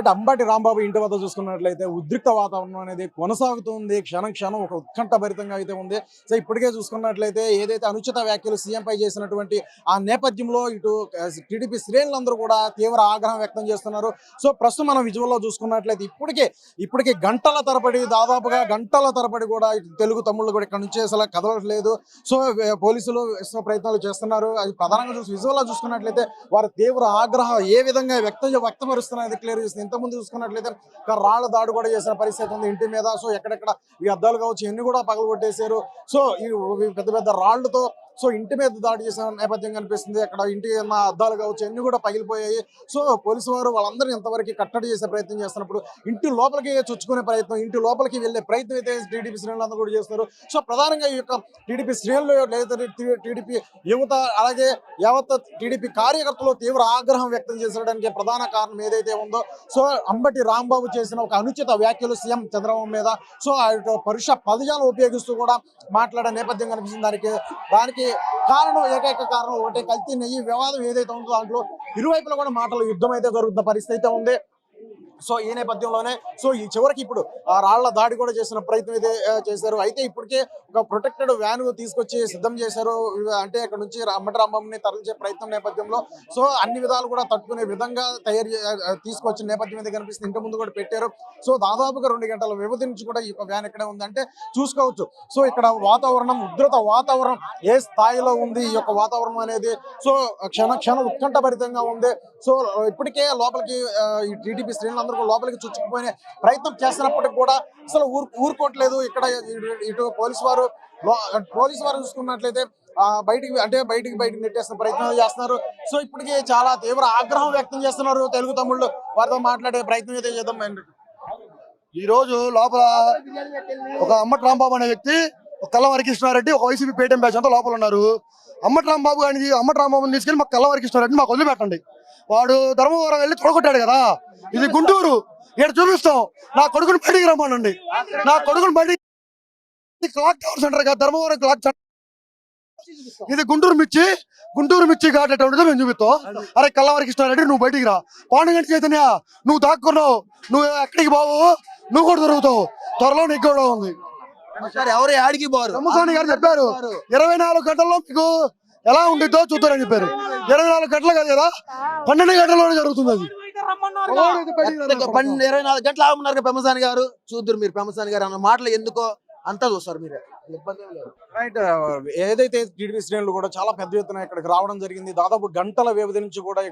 అంటే అంబటి రాంబాబు ఇంటి వద్ద చూసుకున్నట్లయితే ఉద్రిక్త వాతావరణం అనేది కొనసాగుతుంది. క్షణం క్షణం ఒక ఉత్కంఠభరితంగా అయితే ఉంది. సో ఇప్పటికే చూసుకున్నట్లయితే ఏదైతే అనుచిత వ్యాఖ్యలు సీఎంపై చేసినటువంటి ఆ నేపథ్యంలో ఇటు టీడీపీ శ్రేణులందరూ కూడా తీవ్ర ఆగ్రహం వ్యక్తం చేస్తున్నారు. సో ప్రస్తుతం మనం విజువల్లో చూసుకున్నట్లయితే ఇప్పటికే ఇప్పటికే గంటల తరబడి దాదాపుగా గంటల తరబడి కూడా తెలుగు తమ్ముళ్ళు కూడా ఇక్కడ నుంచి అసలు కదలట్లేదు. సో పోలీసులు ప్రయత్నాలు చేస్తున్నారు. అది ప్రధానంగా చూసి విజువల్లో చూసుకున్నట్లయితే వారి తీవ్ర ఆగ్రహం ఏ విధంగా వ్యక్తం వ్యక్తపరుస్తున్నది క్లియర్ చేస్తుంది ఇంతకుముందు చూసుకున్నట్లయితే రాళ్ళ దాడి కూడా చేసిన పరిస్థితి ఉంది. ఇంటి మీద సో ఎక్కడెక్కడ ఈ అద్దాలు కావచ్చు ఇవన్నీ కూడా పగలగొట్టేశారు. సో ఈ పెద్ద పెద్ద రాళ్ళతో సో ఇంటి మీద దాడి చేసిన నేపథ్యం కనిపిస్తుంది. అక్కడ ఇంటి ఉన్న అద్దాలు కావచ్చు అన్ని కూడా పగిలిపోయాయి. సో పోలీసు వారు వాళ్ళందరినీ ఇంతవరకు కట్టడి చేసే ప్రయత్నం చేస్తున్నప్పుడు ఇంటి లోపలికి చొచ్చుకునే ప్రయత్నం ఇంటి లోపలికి వెళ్ళే ప్రయత్నం అయితే టీడీపీ శ్రేణులు అందరూ కూడా చేస్తున్నారు. సో ప్రధానంగా ఈ యొక్క టీడీపీ శ్రేణులు లేదా టీడీపీ యువత అలాగే యావత్ టీడీపీ కార్యకర్తలు తీవ్ర ఆగ్రహం వ్యక్తం చేసడానికి ప్రధాన కారణం ఏదైతే ఉందో సో అంబటి రాంబాబు చేసిన ఒక అనుచిత వ్యాఖ్యలు సీఎం చంద్రబాబు మీద. సో ఆ పరుష పదజాలం ఉపయోగిస్తూ కూడా మాట్లాడే నేపథ్యం కనిపిస్తుంది. దానికి దానికి కారణం ఏకైక కారణం ఒకటే. కల్తీ నెయ్యి వివాదం ఏదైతే ఉందో దాంట్లో ఇరువైపులా కూడా మాటలు యుద్ధం అయితే జరుగుతున్న పరిస్థితి అయితే ఉంది. సో ఈ నేపథ్యంలోనే సో ఈ చివరికి ఇప్పుడు ఆ రాళ్ళ దాడి కూడా చేసిన ప్రయత్నం అయితే చేశారు. అయితే ఇప్పటికే ఒక ప్రొటెక్టెడ్ వ్యాన్ తీసుకొచ్చి సిద్ధం చేశారు. అంటే అక్కడ నుంచి అమ్మటి తరలించే ప్రయత్నం నేపథ్యంలో. సో అన్ని విధాలు కూడా తట్టుకునే విధంగా తయారు తీసుకొచ్చిన నేపథ్యం అయితే కనిపిస్తుంది. ఇంటి ముందు కూడా పెట్టారు. సో దాదాపుగా రెండు గంటల వ్యవధి నుంచి కూడా ఈ వ్యాన్ ఇక్కడే ఉంది. అంటే చూసుకోవచ్చు. సో ఇక్కడ వాతావరణం ఉధృత వాతావరణం ఏ స్థాయిలో ఉంది? ఈ యొక్క వాతావరణం అనేది సో క్షణ క్షణ ఉత్కంఠభరితంగా ఉంది. సో ఇప్పటికే లోపలికి ఈ టీడీపీ శ్రేణులు కూడా లోపలికి చుచ్చుకుపోయే ప్రయత్నం చేస్తున్నప్పటికి కూడా అసలు ఊరు ఊరుకోవట్లేదు. ఇక్కడ ఇటు- పోలీసు వారు పోలీసు వారు చూసుకున్నట్లయితే బయటికి అంటే బయటికి బయటికి నెట్టేసిన ప్రయత్నం చేస్తున్నారు. సో ఇప్పటికే చాలా తీవ్ర ఆగ్రహం వ్యక్తం చేస్తున్నారు తెలుగు తమ్ముళ్ళు. వారితో మాట్లాడే ప్రయత్నం అయితే చేద్దాం అండి ఈ రోజు లోపల ఒక అమ్మటి రాంబాబు అనే వ్యక్తి ఒక కల్లం హరికృష్ణారెడ్డి ఒక వైసీపీ పేటీఎం బ్యాచ్ అంతా లోపల ఉన్నారు. అమ్మటి బాబు గారిని అమ్మటి తీసుకెళ్ళి తీసుకెళ్ళి మాకు కల్లం హరికృష్ణారెడ్డి మాకు వదిలిపెట్టండి. వాడు ధర్మవరం వెళ్ళి తొడగొట్టాడు కదా. ఇది గుంటూరు. ఇక్కడ చూపిస్తాం. నా కొడుకుని బయటికి రమ్మనండి నా కొడుకుని బయటికి క్లాక్ టవర్ సెంటర్ కదా ధర్మవరం క్లాక్ సెంటర్. ఇది గుంటూరు మిర్చి. గుంటూరు మిర్చి కాటేటువంటిది మేము చూపిస్తాం. అరే కల్లవారి కృష్ణారెడ్డి నువ్వు బయటికి రా. పాండుగంటి చైతన్య నువ్వు దాక్కున్నావు. నువ్వు ఎక్కడికి బావు? నువ్వు కూడా దొరుకుతావు. త్వరలో నీకు కూడా ఉంది. సార్ ఎవరు ఆడికి పోరు? గారు చెప్పారు ఇరవై నాలుగు గంటల్లో మీకు ఎలా ఉండిద్దో చూద్దారని చెప్పారు. ఇరవై నాలుగు గంటలు కాదు కదా పన్నెండు గంటల్లోనే జరుగుతుంది అది. ఇరవై నాలుగు గంటలు ఆగున్నారు పెమ్మసాని గారు? చూద్దరు మీరు పెమ్మసాని గారు అన్న మాటలు ఎందుకో అంతా చూస్తారు మీరు. రైట్ ఏదైతే టీడీపీ శ్రేణులు కూడా చాలా పెద్ద ఎత్తున ఇక్కడికి రావడం జరిగింది దాదాపు గంటల వ్యవధి నుంచి కూడా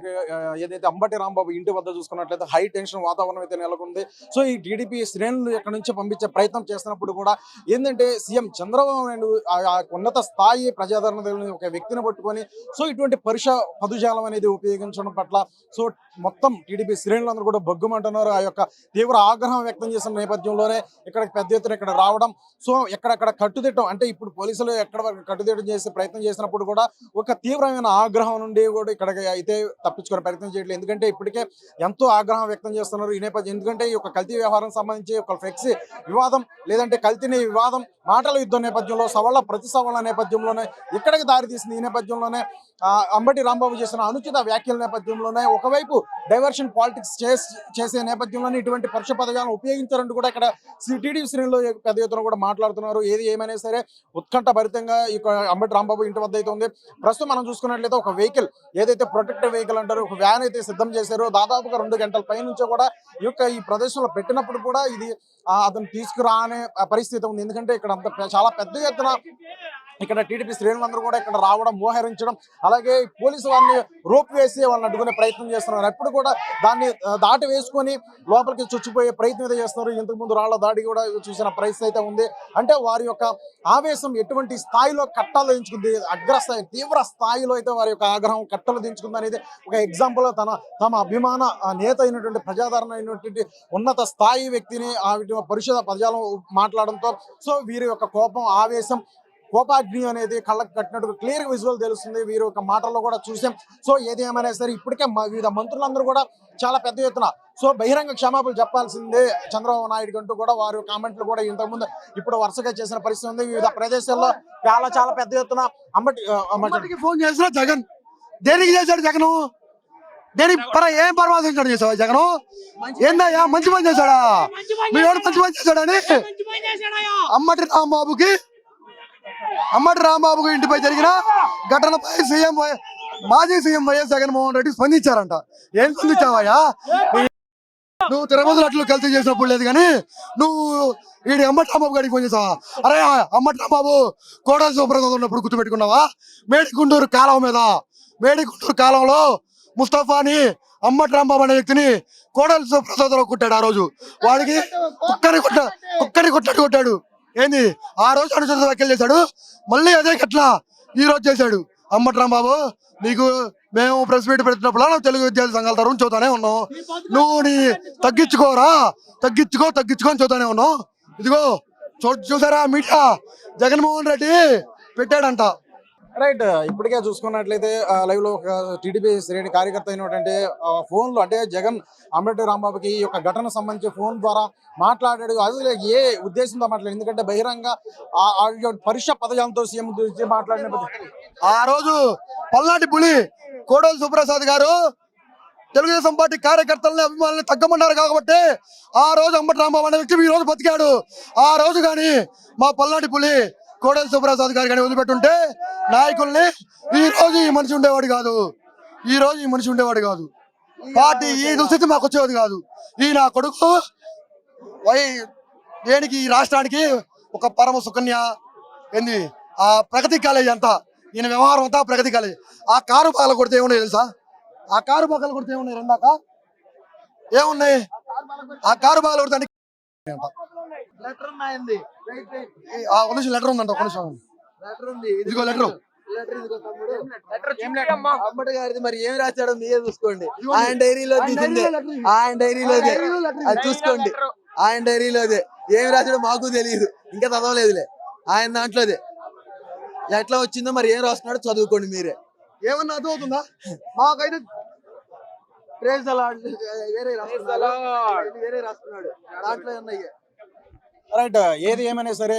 ఏదైతే అంబటి రాంబాబు ఇంటి వద్ద చూసుకున్నట్లయితే హై టెన్షన్ వాతావరణం అయితే నెలకొంది. సో ఈ టీడీపీ శ్రేణులు ఇక్కడ నుంచి పంపించే ప్రయత్నం చేస్తున్నప్పుడు కూడా ఏంటంటే సీఎం చంద్రబాబు నాయుడు ఆ- ఉన్నత స్థాయి ప్రజాదరణ ఒక వ్యక్తిని పట్టుకొని సో ఇటువంటి పరుష పదుజాలం అనేది ఉపయోగించడం పట్ల సో మొత్తం టీడీపీ శ్రేణులందరూ కూడా బొగ్గుమంటున్నారు. ఆ యొక్క తీవ్ర ఆగ్రహం వ్యక్తం చేసిన నేపథ్యంలోనే ఇక్కడ పెద్ద ఎత్తున ఇక్కడ రావడం సో ఎక్కడెక్కడ కట్టుదిట్టం. అంటే ఇప్పుడు పోలీసులు ఎక్కడ వరకు కట్టుదిట్టం చేసే ప్రయత్నం చేసినప్పుడు కూడా ఒక తీవ్రమైన ఆగ్రహం నుండి కూడా ఇక్కడ అయితే తప్పించుకునే ప్రయత్నం చేయట్లేదు. ఎందుకంటే ఇప్పటికే ఎంతో ఆగ్రహం వ్యక్తం చేస్తున్నారు ఈ నేపథ్యం. ఎందుకంటే ఈ యొక్క కల్తీ వ్యవహారం సంబంధించి ఒక ఫ్లెక్సీ వివాదం లేదంటే కల్తీని వివాదం మాటల యుద్ధం నేపథ్యంలో సవాళ్ళ ప్రతి సవాళ్ళ నేపథ్యంలోనే ఇక్కడికి దారితీసింది ఈ నేపథ్యంలోనే ఆ, అంబటి రాంబాబు చేసిన అనుచిత వ్యాఖ్యల నేపథ్యంలోనే ఒకవైపు డైవర్షన్ పాలిటిక్స్ చేసే నేపథ్యంలోనే ఇటువంటి పరుష పదజాలను ఉపయోగించారంటూ కూడా ఇక్కడ టీడీపీ శ్రేణులు పెద్ద ఎత్తున కూడా మాట్లాడుతున్నారు. ఏది ఏమైనా సరే ఉత్కంఠ భరితంగా ఈ అంబటి రాంబాబు ఇంటి వద్ద అయితే ఉంది. ప్రస్తుతం మనం చూసుకున్నట్లయితే ఒక వెహికల్ ఏదైతే ప్రొటెక్టివ్ వెహికల్ అంటారు ఒక వ్యాన్ అయితే సిద్ధం చేశారో దాదాపుగా రెండు గంటల పై నుంచో కూడా ఈ యొక్క ఈ ప్రదేశంలో పెట్టినప్పుడు కూడా ఇది ఆ, అతను తీసుకురా అనే పరిస్థితి ఉంది. ఎందుకంటే ఇక్కడ అంత చాలా పెద్ద ఎత్తున ఇక్కడ టీడీపీ శ్రేణులందరూ కూడా ఇక్కడ రావడం మోహరించడం అలాగే పోలీసు వారిని రోప్ వేసి వాళ్ళని అడ్డుకునే ప్రయత్నం చేస్తున్నారు. ఎప్పుడు కూడా దాన్ని దాటి వేసుకొని లోపలికి చొచ్చిపోయే ప్రయత్నం అయితే చేస్తున్నారు. ఇంతకు ముందు రాళ్ళ దాడి కూడా చూసిన పరిస్థితి అయితే ఉంది. అంటే వారి యొక్క ఆవేశం ఎటువంటి స్థాయిలో కట్టలు దించుకుంది అగ్రస్థాయి తీవ్ర స్థాయిలో అయితే వారి యొక్క ఆగ్రహం కట్టలు దించుకుంది అనేది ఒక ఎగ్జాంపుల్ తన తమ అభిమాన నేత అయినటువంటి ప్రజాదరణ అయినటువంటి ఉన్నత స్థాయి వ్యక్తిని ఆ పరిషత్ పదజాలం మాట్లాడడంతో సో వీరి యొక్క కోపం ఆవేశం కోపాగ్ని అనేది కళ్ళకు కట్టినట్టు క్లియర్ విజువల్ తెలుస్తుంది. వీరు ఒక మాటల్లో కూడా చూసాం. సో ఏది ఏమైనా సరే ఇప్పటికే వివిధ మంత్రులందరూ కూడా చాలా పెద్ద ఎత్తున సో బహిరంగ క్షమాపణలు చెప్పాల్సిందే చంద్రబాబు నాయుడు అంటూ కూడా వారు కామెంట్లు కూడా ఇంతకుముందు ఇప్పుడు వరుసగా చేసిన పరిస్థితి ఉంది. వివిధ ప్రదేశాల్లో చాలా చాలా పెద్ద ఎత్తున అమ్మటికి ఫోన్ చేసిన జగన్. దేనికి చేశాడు జగన్? దేని పర ఏం పరమాశించాడు చేసావా జగన్? ఏందయ్యా మంచి పని చేశాడా? మీ వాడు మంచి పని చేశాడని? అమ్మటి రాంబాబుకి అమ్మటి రాంబాబు ఇంటిపై జరిగిన ఘటనపై సీఎం వై- మాజీ సీఎం వైఎస్ జగన్మోహన్ రెడ్డి స్పందించారంట. ఏం స్పందించావయ్యా? నువ్వు తిరుమల అట్లు కలిసి చేసినప్పుడు లేదు కానీ నువ్వు ఈడి అమ్మటి రాంబాబు గారికి ఫోన్ చేసావా? అరే అమ్మటి రాంబాబు కోడల సుబ్రత ఉన్నప్పుడు గుర్తుపెట్టుకున్నావా? మేడిగుంటూరు కాలం మీద మేడిగుంటూరు కాలంలో ముస్తఫాని అమ్మటి రాంబాబు అనే వ్యక్తిని కోడల సుప్రసాద్ కొట్టాడు ఆ రోజు. వాడికి కుక్కని కొట్ట కుక్కని కొట్టాడు కొట్టాడు. ఏంది? ఆ రోజు అనుచిత వ్యాఖ్యలు చేశాడు. మళ్ళీ అదే కట్లా ఈ రోజు చేశాడు. అమ్మట్రాం బాబు నీకు మేము ప్రెస్ మీట్ పెట్టినప్పుడు నువ్వు తెలుగు విద్యార్థి సంఘాల తరఫున చూతానే ఉన్నావు. నువ్వు నీ తగ్గించుకోరా తగ్గించుకో తగ్గించుకో అని చూతానే ఉన్నావు. ఇదిగో చూ చూసారా మీడియా? జగన్మోహన్ రెడ్డి పెట్టాడంట. రైట్ ఇప్పటికే చూసుకున్నట్లయితే లైవ్లో ఒక టీడీపీ శ్రేణి కార్యకర్త అయినటువంటి ఫోన్లో అంటే జగన్ అంబేద్కర్ రాంబాబుకి ఈ యొక్క ఘటన సంబంధించి ఫోన్ ద్వారా మాట్లాడాడు. అసలు ఏ ఉద్దేశంతో మాట్లాడాడు? ఎందుకంటే బహిరంగ ఆ- పదజాలంతో సీఎం గురించి మాట్లాడిన ఆ రోజు పల్నాటి పులి కోడోలు సుప్రసాద్ గారు తెలుగుదేశం పార్టీ కార్యకర్తలని అభిమానులను తగ్గమన్నారు కాబట్టి ఆ రోజు అంబటి రాంబాబు అనే వ్యక్తి ఈ రోజు బతికాడు. ఆ రోజు కానీ మా పల్నాటి పులి కోడేలు సుప్రసాద్ గారు కానీ వదిలిపెట్టుంటే నాయకుల్ని ఈ రోజు ఈ మనిషి ఉండేవాడు కాదు. ఈ రోజు ఈ మనిషి ఉండేవాడు కాదు. పార్టీ ఈ దుస్థితి మాకు వచ్చేది కాదు. ఈ నా కొడుకు వై దేనికి ఈ రాష్ట్రానికి ఒక పరమ సుకన్య ఏంది? ఆ ప్రగతి కాలేజ్ అంతా ఈయన వ్యవహారం అంతా ప్రగతి కాలేజ్. ఆ కారు పగల కొడితే ఏమున్నాయి తెలుసా? ఆ కారు పగల కొడితే ఏమున్నాయి రెండాక? ఏమున్నాయి? ఆ కారు పగల కొడితే. లెటర్ లెటర్ ఉందంట ఒక నిమిషం. లెటర్ ఉంది. ఇదిగో లెటర్. లెటర్ ఇదిగో తమ్ముడు. లెటర్ అమ్మటి గారిది మరి ఏం రాశాడో మీరే చూసుకోండి. ఆయన డైరీలో తీసిందే. ఆయన డైరీలోదే అది. చూసుకోండి. ఆయన డైరీలోదే ఏం రాశాడో మాకు తెలియదు. ఇంకా చదవలేదులే. ఆయన దాంట్లోదే ఎట్లా వచ్చిందో మరి ఏం రాస్తున్నాడో చదువుకోండి మీరే. ఏమన్నా అర్థమవుతుందా? మాకైతే ప్రేజ్. వేరే రాస్తున్నాడు. వేరే రాస్తున్నాడు. దాంట్లో ఉన్నాయి రైట్ ఏది ఏమైనా సరే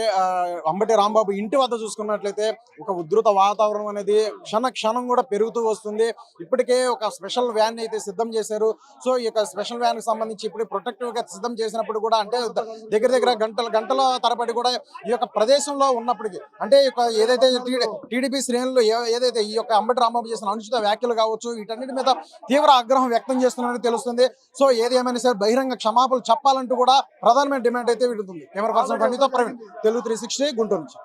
అంబటి రాంబాబు ఇంటి వద్ద చూసుకున్నట్లయితే ఒక ఉధృత వాతావరణం అనేది క్షణ క్షణం కూడా పెరుగుతూ వస్తుంది ఇప్పటికే ఒక స్పెషల్ వ్యాన్ అయితే సిద్ధం చేశారు సో ఈ యొక్క స్పెషల్ వ్యాన్కి సంబంధించి ఇప్పుడు ప్రొటెక్టివ్గా సిద్ధం చేసినప్పుడు కూడా అంటే దగ్గర దగ్గర గంటల గంటల తరబడి కూడా ఈ యొక్క ప్రదేశంలో ఉన్నప్పటికీ అంటే ఈ యొక్క ఏదైతే టీడీపీ శ్రేణులు ఏదైతే ఈ యొక్క అంబటి రాంబాబు చేసిన అనుచిత వ్యాఖ్యలు కావచ్చు వీటన్నిటి మీద తీవ్ర ఆగ్రహం వ్యక్తం చేస్తున్నారని తెలుస్తుంది సో ఏది ఏమైనా సరే బహిరంగ క్షమాపణలు చెప్పాలంటూ కూడా ప్రధానమైన డిమాండ్ అయితే విడుతుంది కెమెరా పర్సన్ పండితో ప్రవీణ్. తెలుగు త్రీ సిక్స్టీ గుంటూరు నుంచి.